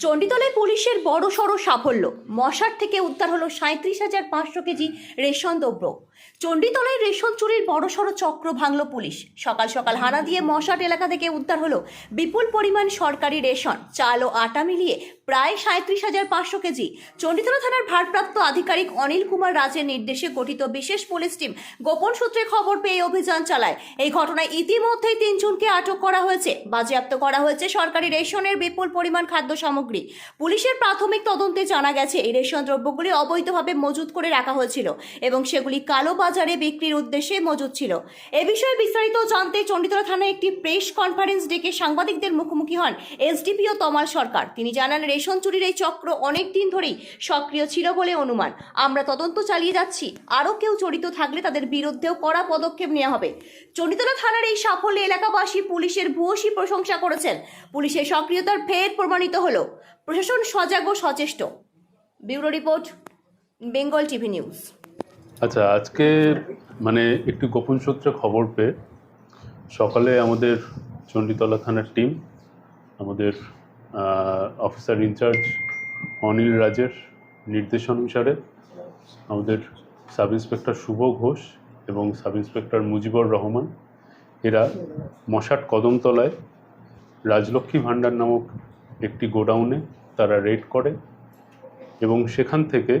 চণ্ডীতলায় পুলিশের বড় সড় সাফল্য। মশার থেকে উদ্ধার হলো সাঁত্রিশ হাজার পাঁচশো কেজি রেশন দ্রব্য। চণ্ডীতলায় রেশন চুরির বড় সড়ো চক্র ভাঙল পুলিশ। সকাল সকাল হানা দিয়ে মশাট এলাকা থেকে উদ্ধার হলো বিপুল পরিমাণ সরকারি রেশন, চাল ও আটা মিলিয়ে প্রায় সাঁত্রিশ হাজার পাঁচশো কেজি। চণ্ডীতলা থানার ভারপ্রাপ্ত আধিকারিক অনিল কুমার রাজের নির্দেশে গঠিত বিশেষ পুলিশ টিম গোপন সূত্রে খবর পেয়ে অভিযান চালায়। এই ঘটনায় ইতিমধ্যেই তিনজনকে আটক করা হয়েছে। বাজেয়াপ্ত করা হয়েছে সরকারি রেশনের বিপুল পরিমাণ খাদ্য সামগ্রী। পুলিশের প্রাথমিক তদন্তে জানা গেছে, এই রেশন দ্রব্যগুলি অবৈধভাবে মজুত করে রাখা হয়েছিল এবং সেগুলি কালো বাজারে বিক্রির উদ্দেশ্যে মজুদ ছিল। এ বিষয়ে বিস্তারিত জানতে চণ্ডীতলা থানায় একটি প্রেস কনফারেন্স ডেকে সাংবাদিকদের মুখোমুখি হন এসডিপিও তমাল সরকার। তিনি জানান রেশন চুরির এই চক্র অনেক দিন ধরেই সক্রিয় ছিল বলে অনুমান। আমরা তদন্ত চালিয়ে যাচ্ছি। আরও কেউ জড়িত থাকলে তাদের বিরুদ্ধেও কড়া পদক্ষেপ নেওয়া হবে। চণ্ডীতলা থানার এই সাফল্যে এলাকাবাসী পুলিশের ভূয়সী প্রশংসা করেছেন। পুলিশের সক্রিয়তার ফের প্রমাণিত হলো। প্রশাসন সজাগ ও সচেষ্ট। Bureau report, Bengal TV news. আচ্ছা আজকে মানে একটু গোপন সূত্রে খবর পেয়ে সকালে আমাদের চণ্ডীতলা থানার টিম, আমাদের অফিসার ইনচার্জ অনিল রাজের নির্দেশ অনুসারে আমাদের সাব ইন্সপেক্টর শুভ ঘোষ এবং সাব ইন্সপেক্টর মুজিবুর রহমান, এরা মশাট কদমতলায় রাজলক্ষ্মী ভাণ্ডার নামক একটি গোডাউনে তারা রেড করে এবং সেখান থেকে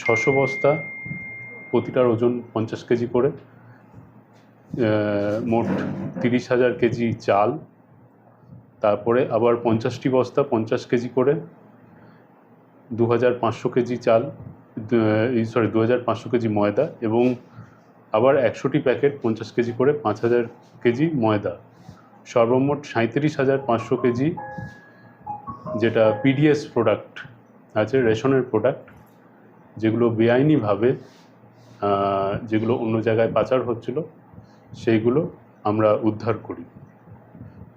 ছশো বস্তা, প্রতিটার ওজন পঞ্চাশ কেজি করে মোট তিরিশ হাজার কেজি চাল, তারপরে আবার পঞ্চাশটি বস্তা পঞ্চাশ কেজি করে, দু হাজার পাঁচশো কেজি চাল সরি দু হাজার পাঁচশো কেজি ময়দা এবং আবার একশোটি প্যাকেট পঞ্চাশ কেজি করে পাঁচ হাজার কেজি ময়দা। সর্বমোট সাঁত্রিশ হাজার পাঁচশো কেজি যেটা পিডিএস প্রোডাক্ট আছে, রেশনের প্রোডাক্ট যেগুলো বেআইনিভাবে যেগুলো অন্য জায়গায় পাচার হচ্ছিল, সেইগুলো আমরা উদ্ধার করি।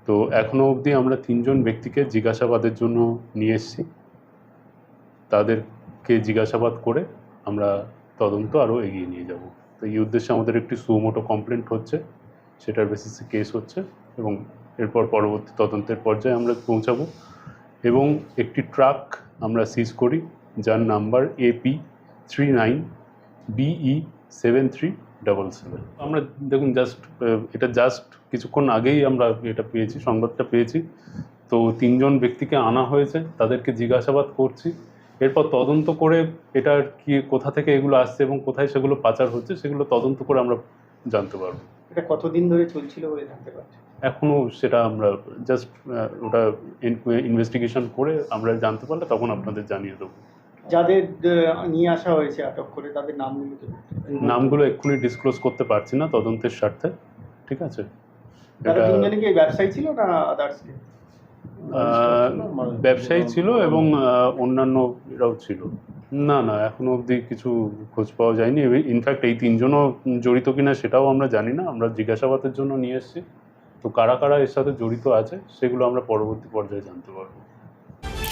তো এখনও অবধি আমরা তিনজন ব্যক্তিকে জিজ্ঞাসাবাদের জন্য নিয়ে এসেছি। তাদেরকে জিজ্ঞাসাবাদ করে আমরা তদন্ত আরও এগিয়ে নিয়ে যাব। তো এই উদ্দেশ্যে আমাদের একটি সুমোটো কমপ্লেন্ট হচ্ছে, সেটার বেসিসে কেস হচ্ছে এবং এরপর পরবর্তী তদন্তের পর্যায়ে আমরা পৌঁছাবো। এবং একটি ট্রাক আমরা সিজ করি, যার number AP three nine BE seven three double seven আমরা দেখুন জাস্ট এটা জাস্ট কিছুক্ষণ আগেই আমরা এটা পেয়েছি সংবাদটা পেয়েছি। তো তিনজন ব্যক্তিকে আনা হয়েছে তাদেরকে জিজ্ঞাসাবাদ করছি। এরপর তদন্ত করে এটার কি কোথা থেকে এগুলো আসছে এবং কোথায় সেগুলো পাচার হচ্ছে সেগুলো তদন্ত করে আমরা জানতে পারব। এটা কতদিন ধরে চলছিল বলে জানতে পারছি? এখনও সেটা আমরা জাস্ট ওটা ইনভেস্টিগেশন করে আমরা জানতে পারলে তখন আপনাদের জানিয়ে দেবো। যাদের নিয়ে আসা হয়েছে আটক করে তাদের নামগুলো নামগুলো এক্ষুনি ডিসক্লোজ করতে পারছি না তদন্তের স্বার্থে ঠিক আছে? ব্যবসায়ী ছিল না আদার্স ব্যবসায়ী ছিল এবং অন্যান্য এরাও ছিল। না না এখনও অবধি কিছু খোঁজ পাওয়া যায়নি। ইনফ্যাক্ট এই তিনজনও জড়িত কিনা সেটাও আমরা জানি না। আমরা জিজ্ঞাসাবাদের জন্য নিয়ে এসেছি। তো কারা কারা এর সাথে জড়িত আছে সেগুলো আমরা পরবর্তী পর্যায়ে জানতে পারব।